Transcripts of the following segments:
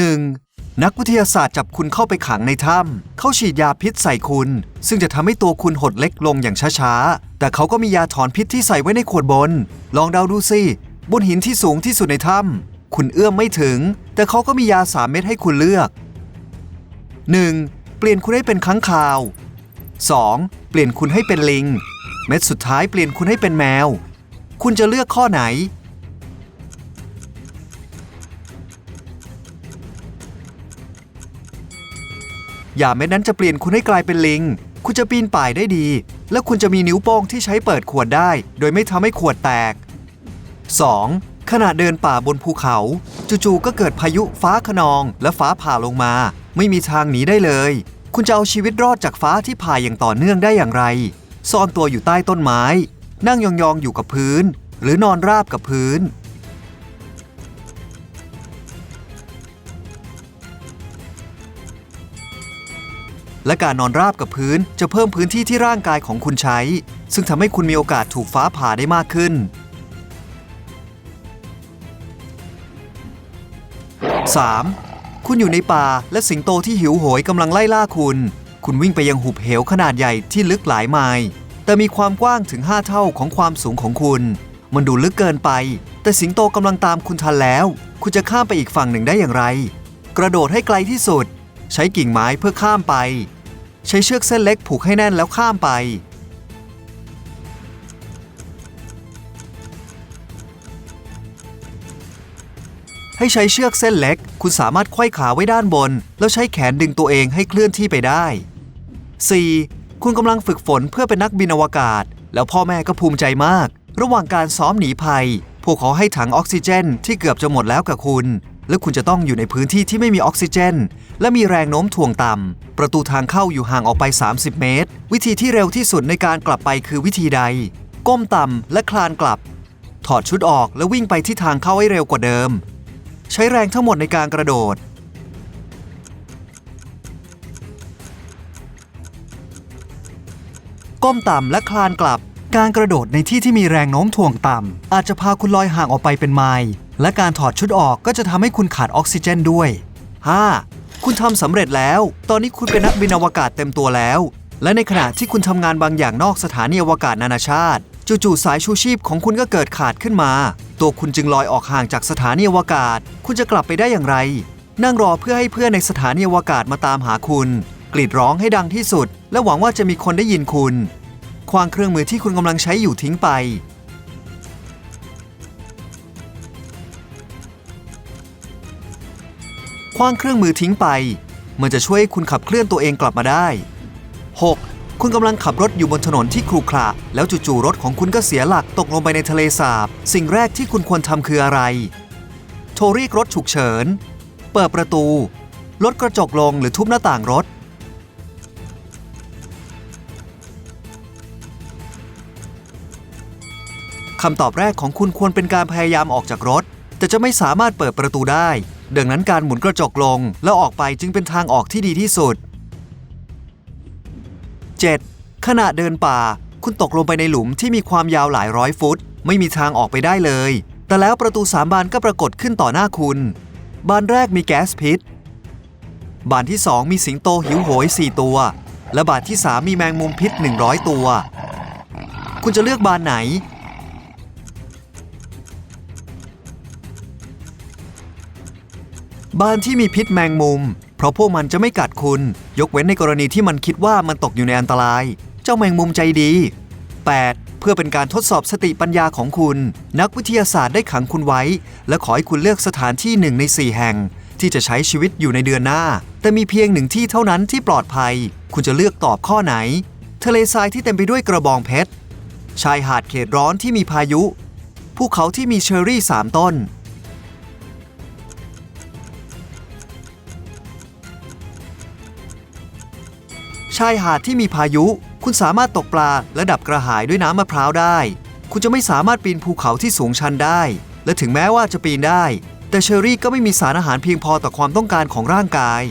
1. นักวิทยาศาสตร์จับคุณเข้าไปขังในถ้ำเขาฉีดยาพิษใส่คุณ ซึ่งจะทำให้ตัวคุณหดเล็กลงอย่างช้าๆ แต่เขาก็มียาถอนพิษที่ใส่ไว้ในขวดบน ลองเดาดูสิ บนหินที่สูงที่สุดในถ้ำคุณเอื้อมไม่ถึง แต่เขาก็มียาสามเม็ดให้คุณเลือก 1. เปลี่ยนคุณให้เป็นค้างคาว 2. เปลี่ยนคุณให้เป็นลิง เม็ดสุดท้ายเปลี่ยนคุณให้เป็นแมว คุณจะเลือกข้อไหน ยาเม็ดนั้นจะเปลี่ยนคุณให้กลายเป็นลิง คุณจะปีนป่ายได้ดี และคุณจะมีนิ้วโป้งที่ใช้เปิดขวดได้ โดยไม่ทำให้ขวดแตก 2. ขณะเดินป่าบนภูเขา จู่ๆก็เกิดพายุฟ้าขนองและฟ้าผ่าลงมา ไม่มีทางหนีได้เลย คุณจะเอาชีวิตรอดจากฟ้าที่ผ่าอย่างต่อเนื่องได้อย่างไร ซ่อนตัวอยู่ใต้ต้นไม้ นั่งยองๆอยู่กับพื้น หรือนอนราบกับพื้น และการนอนราบกับพื้นจะเพิ่มพื้นที่ที่ร่างกายของคุณใช้ ซึ่งทำให้คุณมีโอกาสถูกฟ้าผ่าได้มากขึ้น 3. คุณอยู่ในป่าและสิงโตที่หิวโหยกำลังไล่ล่าคุณ คุณวิ่งไปยังหุบเหวขนาดใหญ่ที่ลึกหลายไมล์ แต่มีความกว้างถึง 5 เท่าของความสูงของคุณ มันดูลึกเกินไป แต่สิงโตกำลังตามคุณทันแล้ว คุณจะข้ามไปอีกฝั่งหนึ่งได้อย่างไร กระโดดให้ไกลที่สุด ใช้กิ่งไม้เพื่อข้ามไป ใช้เชือกเส้นเล็กผูกให้แน่นแล้วข้ามไป ให้ใช้เชือกเส้นเล็ก คุณสามารถไขว้ขาไว้ด้านบน แล้วใช้แขนดึงตัวเองให้เคลื่อนที่ไปได้ 4. คุณกำลังฝึกฝนเพื่อเป็นนักบินอวกาศ แล้วพ่อแม่ก็ภูมิใจมาก ระหว่างการซ้อมหนีภัย พวกเขาให้ถังออกซิเจนที่เกือบจะหมดแล้วกับคุณ และคุณจะต้องอยู่ในพื้นที่ที่ไม่มีออกซิเจน และมีแรงโน้มถ่วงต่ำ ประตูทางเข้าอยู่ห่างออกไป 30 เมตร วิธีที่เร็วที่สุดในการกลับไปคือวิธีใด ก้มต่ำและคลานกลับ ถอดชุดออกแล้ววิ่งไปที่ทางเข้าให้เร็วกว่าเดิม ใช้แรงทั้งหมดในการกระโดด ก้มต่ำและคลานกลับ การกระโดดในที่ที่มีแรงโน้มถ่วงต่ำอาจจะพาคุณลอยห่างออกไปเป็นไมล์และการถอดชุดออกก็จะทำให้คุณขาดออกซิเจนด้วย 5. คุณทำสำเร็จแล้ว ตอนนี้คุณเป็นนักบินอวกาศเต็มตัวแล้ว และในขณะที่คุณทำงานบางอย่างนอกสถานีอวกาศนานาชาติ จู่ๆสายชูชีพของคุณก็เกิดขาดขึ้นมา ตัวคุณจึงลอยออกห่างจากสถานีอวกาศ คุณจะกลับไปได้อย่างไร นั่งรอเพื่อให้เพื่อนในสถานีอวกาศมาตามหาคุณ กรีดร้องให้ดังที่สุด และหวังว่าจะมีคนได้ยินคุณ ควางเครื่องมือที่คุณกำลังใช้อยู่ทิ้งไป คว้างเครื่องมือทิ้งไป มันจะช่วยให้คุณขับเคลื่อนตัวเองกลับมาได้ 6. คุณกำลังขับรถอยู่บนถนนที่ครุขระแล้วจู่ๆรถของคุณก็เสียหลักตกลงไปในทะเลสาบ สิ่งแรกที่คุณควรทำคืออะไร โทรเรียกรถฉุกเฉิน เปิดประตู ลดกระจกลงหรือทุบหน้าต่างรถ คำตอบแรกของคุณควรเป็นการพยายามออกจากรถ แต่จะไม่สามารถเปิดประตูได้ ดังนั้นการหมุนกระจกลงแล้วออกไปจึงเป็นทางออกที่ดีที่สุด 7. ขณะเดินป่า คุณตกลงไปในหลุมที่มีความยาวหลายร้อยฟุต ไม่มีทางออกไปได้เลย แต่แล้วประตูสามบานก็ปรากฏขึ้นต่อหน้าคุณ บานแรกมีแก๊สพิษ บานที่ 2 มีสิงโตหิวโหย 4 ตัว และบานที่ 3 มีแมงมุมพิษ 100 ตัว คุณจะเลือกบานไหน บ้านที่มีพิษแมงมุม เพราะพวกมันจะไม่กัดคุณ ยกเว้นในกรณีที่มันคิดว่ามันตกอยู่ในอันตราย เจ้าแมงมุมใจดี 8. เพื่อเป็นการทดสอบสติปัญญาของคุณ นักวิทยาศาสตร์ได้ขังคุณไว้ และขอให้คุณเลือกสถานที่หนึ่งใน 4 แห่ง ที่จะใช้ชีวิตอยู่ในเดือนหน้า แต่มีเพียงหนึ่งที่เท่านั้นที่ปลอดภัย คุณจะเลือกตอบข้อไหน ทะเลทรายที่เต็มไปด้วยกระบองเพชรชายหาดเขตร้อนที่มีพายุภูเขาที่มีเชอร์รี่สามต้น ชายหาดที่มีพายุ คุณสามารถตกปลาและดับกระหายด้วยน้ำมะพร้าวได้ คุณจะไม่สามารถปีนภูเขาที่สูงชันได้ และถึงแม้ว่าจะปีนได้ แต่เชอรี่ก็ไม่มีสารอาหารเพียงพอต่อความต้องการของร่างกาย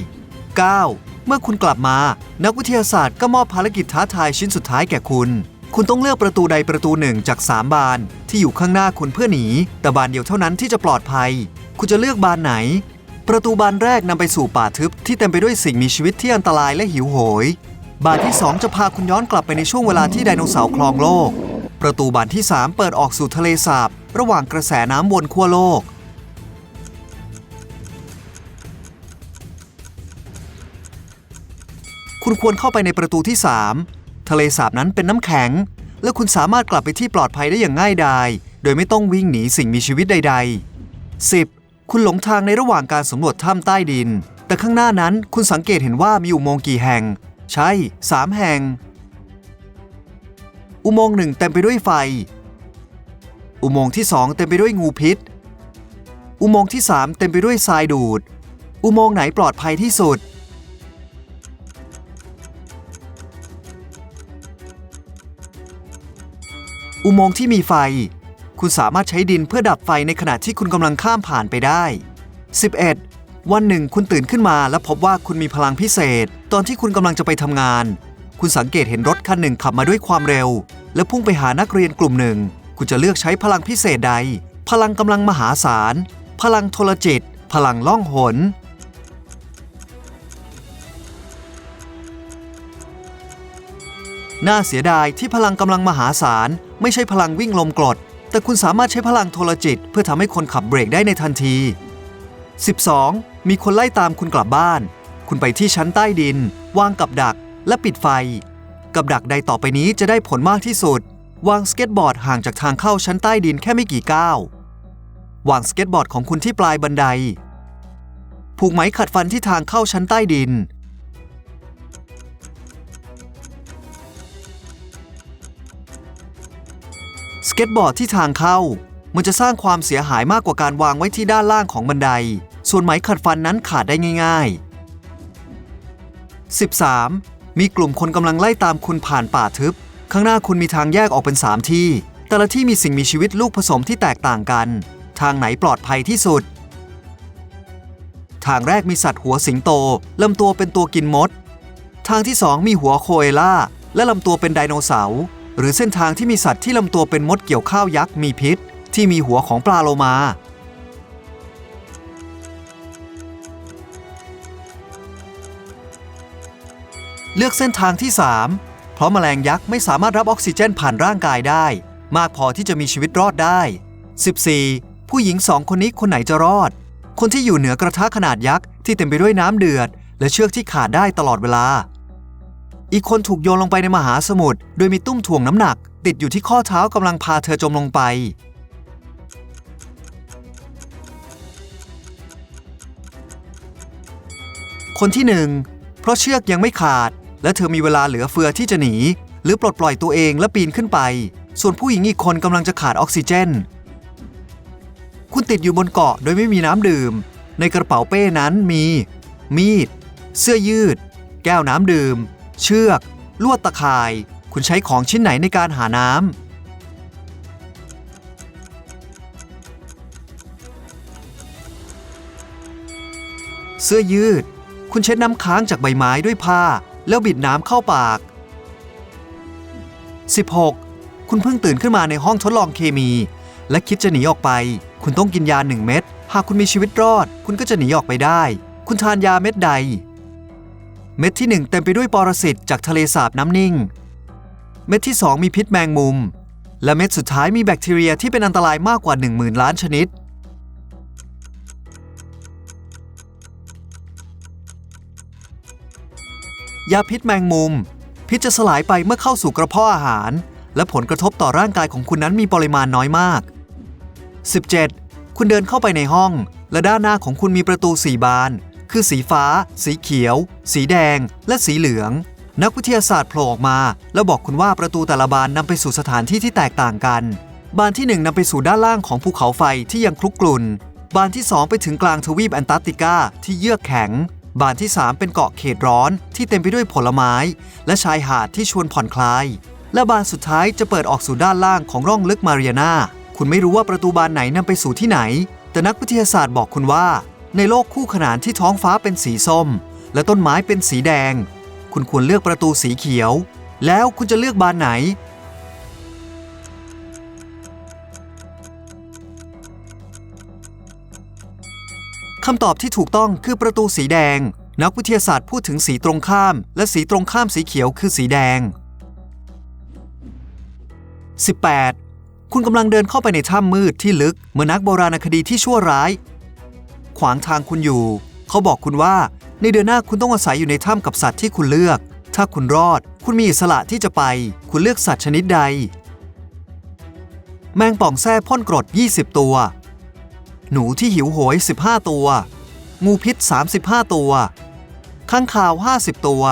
9. เมื่อคุณกลับมา นักวิทยาศาสตร์ก็มอบภารกิจท้าทายชิ้นสุดท้ายแก่คุณ คุณต้องเลือกประตูใดประตูหนึ่งจาก 3 บาน ที่อยู่ข้างหน้าคุณเพื่อหนี แต่บานเดียวเท่านั้นที่จะปลอดภัย คุณจะเลือกบานไหน ประตูบานแรกนำไปสู่ป่าทึบที่เต็มไปด้วยสิ่งมีชีวิตที่อันตรายและหิวโหย บานที่ 2 จะพาคุณย้อนกลับไปในช่วงเวลาที่ไดโนเสาร์ครองโลก ประตูบานที่ 3 เปิดออกสู่ทะเลสาบ ระหว่างกระแสน้ำบนขั้วโลก คุณควรเข้าไปในประตูที่ 3 ทะเลสาบนั้นเป็นน้ำแข็ง และคุณสามารถกลับไปที่ปลอดภัยได้อย่างง่ายดาย โดยไม่ต้องวิ่งหนีสิ่งมีชีวิตใด ๆ 10. คุณหลงทางในระหว่างการสำรวจถ้ำใต้ดิน แต่ข้างหน้านั้นคุณสังเกตเห็นว่ามีอุโมงค์กี่แห่ง ใช่3แห่ง อุโมงค์หนึ่งเต็มไปด้วยไฟ อุโมงค์ที่2เต็มไปด้วยงูพิษ อุโมงค์ที่3เต็มไปด้วยทรายดูด อุโมงค์ไหนปลอดภัยที่สุด อุโมงค์ที่มีไฟ คุณสามารถใช้ดินเพื่อดับไฟในขณะที่คุณกำลังข้ามผ่านไปได้ 11. วันหนึ่งคุณตื่นขึ้นมาและพบว่าคุณมีพลังพิเศษ ตอนที่คุณกำลังจะไปทำงาน คุณสังเกตเห็นรถคันหนึ่งขับมาด้วยความเร็ว และพุ่งไปหานักเรียนกลุ่มหนึ่ง คุณจะเลือกใช้พลังพิเศษใด พลังกำลังมหาศาล พลังโทรจิต พลังล่องหน น่าเสียดายที่พลังกำลังมหาศาล ไม่ใช่พลังวิ่งลมกรด แต่คุณสามารถใช้พลังโทรจิต เพื่อทำให้คนขับเบรกได้ในทันที 12. มีคนไล่ตามคุณกลับบ้าน คุณไปที่ชั้นใต้ดิน วางกับดักและปิดไฟ กับดักใดต่อไปนี้จะได้ผลมากที่สุด วางสเก็ตบอร์ดห่างจากทางเข้าชั้นใต้ดินแค่ไม่กี่ก้าว วางสเก็ตบอร์ดของคุณที่ปลายบันได ผูกไหมขัดฟันที่ทางเข้าชั้นใต้ดิน สเก็ตบอร์ดที่ทางเข้ามันจะสร้างความเสียหายมากกว่าการวางไว้ที่ด้านล่างของบันได ส่วนไหมขัดฟันนั้นขาดได้ง่าย ๆ 13. มีกลุ่มคนกำลังไล่ตามคุณผ่านป่าทึบ ข้างหน้าคุณมีทางแยกออกเป็น 3 ที่ แต่ละที่มีสิ่งมีชีวิตลูกผสมที่แตกต่างกัน ทางไหนปลอดภัยที่สุด ทางแรกมีสัตว์หัวสิงโตลำตัวเป็นตัวกินมด ทางที่2มีหัวโคเอล่าและลำตัวเป็นไดโนเสาร์หรือเส้นทางที่มีสัตว์ที่ลำตัวเป็นมดเกี่ยวข้าวยักษ์มีพิษ ที่มีหัวของปลาโลมา เลือกเส้นทางที่ 3 เพราะแมลงยักษ์ไม่สามารถรับออกซิเจนผ่านร่างกายได้ มากพอที่จะมีชีวิตรอดได้ 14. ผู้หญิงสองคนนี้คนไหนจะรอด คนที่อยู่เหนือกระทะขนาดยักษ์ที่เต็มไปด้วยน้ำเดือด และเชือกที่ขาดได้ตลอดเวลา อีกคนถูกโยนลงไปในมหาสมุทรโดยมีตุ้มถ่วงน้ำหนัก ติดอยู่ที่ข้อเท้ากำลังพาเธอจมลงไปคนที่หนึ่งเพราะเชือกยังไม่ขาด และเธอมีเวลาเหลือเฟือที่จะหนี หรือปลดปล่อยตัวเองและปีนขึ้นไป ส่วนผู้หญิงอีกคนกำลังจะขาดออกซิเจน คุณติดอยู่บนเกาะโดยไม่มีน้ำดื่ม ในกระเป๋าเป้นั้นมี มีด เสื้อยืด แก้วน้ำดื่ม เชือก ลวดตะข่าย คุณใช้ของชิ้นไหนในการหาน้ำเสื้อยืด คุณเช็ดน้ำค้างจากใบไม้ด้วยผ้า แล้วบิดน้ำเข้าปาก 16. คุณเพิ่งตื่นขึ้นมาในห้องทดลองเคมี และคิดจะหนีออกไป คุณต้องกินยาหนึ่งเม็ด หากคุณมีชีวิตรอด คุณก็จะหนีออกไปได้ คุณทานยาเม็ดใด เม็ดที่ 1 เต็มไปด้วยปรสิตจากทะเลสาบน้ำนิ่ง เม็ดที่ 2 มีพิษแมงมุม และเม็ดสุดท้ายมีแบคทีเรียที่เป็นอันตรายมากกว่า 10,000 ล้านชนิด ยาพิษแมงมุม พิษจะสลายไปเมื่อเข้าสู่กระเพาะอาหาร และผลกระทบต่อร่างกายของคุณนั้นมีปริมาณน้อยมาก 17. คุณเดินเข้าไปในห้อง และด้านหน้าของคุณมีประตูสี่บาน คือสีฟ้า สีเขียว สีแดง และสีเหลือง นักวิทยาศาสตร์โผล่ออกมา แล้วบอกคุณว่าประตูแต่ละบานนำไปสู่สถานที่ที่แตกต่างกัน บานที่หนึ่งนำไปสู่ด้านล่างของภูเขาไฟที่ยังคลุกกลุ่นบานที่สองไปถึงกลางทวีปแอนตาร์กติกาที่เยือกแข็ง บานที่ 3 เป็นเกาะเขตร้อนที่เต็มไปด้วยผลไม้ และชายหาดที่ชวนผ่อนคลาย และบานสุดท้ายจะเปิดออกสู่ด้านล่างของร่องลึกมาเรียนาคุณไม่รู้ว่าประตูบานไหนนำไปสู่ที่ไหน แต่นักวิทยาศาสตร์บอกคุณว่า ในโลกคู่ขนานที่ท้องฟ้าเป็นสีส้ม และต้นไม้เป็นสีแดง คุณควรเลือกประตูสีเขียว แล้วคุณจะเลือกบานไหนำตอบที่ถูกต้องคือประตูสีแดง นักวิทยาศาสตร์พูดถึงสีตรงข้าม และสีตรงข้ามสีเขียวคือสีแดง 18. คุณกำลังเดินเข้าไปในถ้ำมืดที่ลึกเหมือนนักโบราณคดีที่ชั่วร้าย ขวางทางคุณอยู่ เขาบอกคุณว่า ในเดือนหน้าคุณต้องอาศัยอยู่ในถ้ำกับสัตว์ที่คุณเลือก ถ้าคุณรอด คุณมีอิสระที่จะไป คุณเลือกสัตว์ชนิดใด แมงป่องแส้พ่นกรด 20 ตัว หนูที่หิวโหย 15 ตัว งูพิษ 35 ตัว ข้างคาว 50 ตัว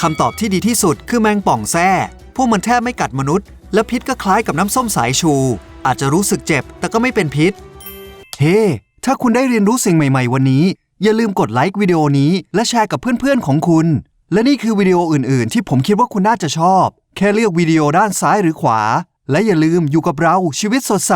คำตอบที่ดีที่สุดคือแมงป่องแส้พวกมันแทบไม่กัดมนุษย์ และพิษก็คล้ายกับน้ำส้มสายชู อาจจะรู้สึกเจ็บแต่ก็ไม่เป็นพิษ เฮ้ถ้าคุณได้เรียนรู้สิ่งใหม่ ๆ วันนี้ อย่าลืมกดไลค์วิดีโอนี้ และแชร์กับเพื่อนๆของคุณ และนี่คือวิดีโออื่น ๆ ที่ผมคิดว่าคุณน่าจะชอบ แค่เลือกวิดีโอด้านซ้ายหรือขวา และอย่าลืมอยู่กับเราชีวิตสดใส